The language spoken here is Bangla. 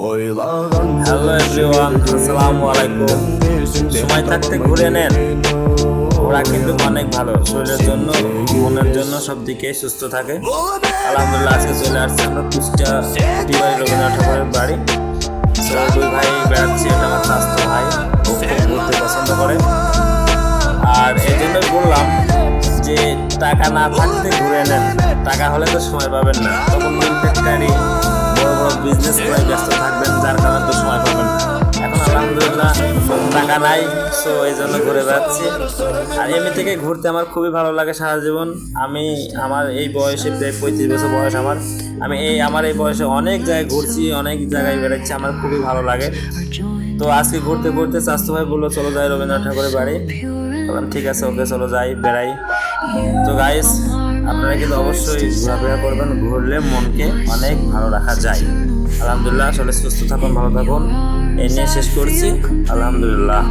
হ্যালো এভরিওয়ান আসসালামু আলাইকুম সময় থাকতে ঘুরে নেন ওরা কিন্তু অনেক ভালো শরীরের জন্য মনের জন্য সব দিকে সুস্থ থাকে আলহামদুলিল্লাহ আজকে চলে আসছে আমরা কুষ্টিয়া টিবাড়ি রবীন্দ্রনাথ ঠাকুরের বাড়ি দুই ভাই বেড়াচ্ছি এটা আমার স্বাস্থ্য ভাই ঘুরতে পছন্দ করে আর এই জন্যই বললাম যে টাকা না থাকতে ঘুরে নেন টাকা হলে তো সময় পাবেন না তখন ফ্যাক্টরি বড় বিজনেস করে ব্যস্ত থাকবেন, যার কারণে তো সময় পাবেন এখন আলহামদুলিল্লাহ টাকা নাই সো এই জন্য ঘুরে বেড়াচ্ছি। আর এমনি থেকে ঘুরতে আমার খুবই ভালো লাগে সারা জীবন। আমি আমার এই বয়সে প্রায় পঁয়ত্রিশ বছর বয়স আমার। আমি এই, আমার এই বয়সে অনেক জায়গায় ঘুরছি, অনেক জায়গায় বেড়াচ্ছি, আমার খুবই ভালো লাগে। তো আজকে ঘুরতে ঘুরতে স্বাস্থ্য ভাই বলল, চলো যাই রবীন্দ্রনাথ ঠাকুরের বাড়ি। বললাম, ঠিক আছে, ওকে চলো যাই, বেড়াই। তো গাইস আপনারা কিন্তু অবশ্যই ঘোরাফেরা করবেন, ঘুরলে মনকে অনেক ভালো রাখা যায়। আলহামদুলিল্লাহ আসলে সুস্থ থাকুন ভালো থাকুন। এই নিয়ে শেষ করছি। আলহামদুলিল্লাহ।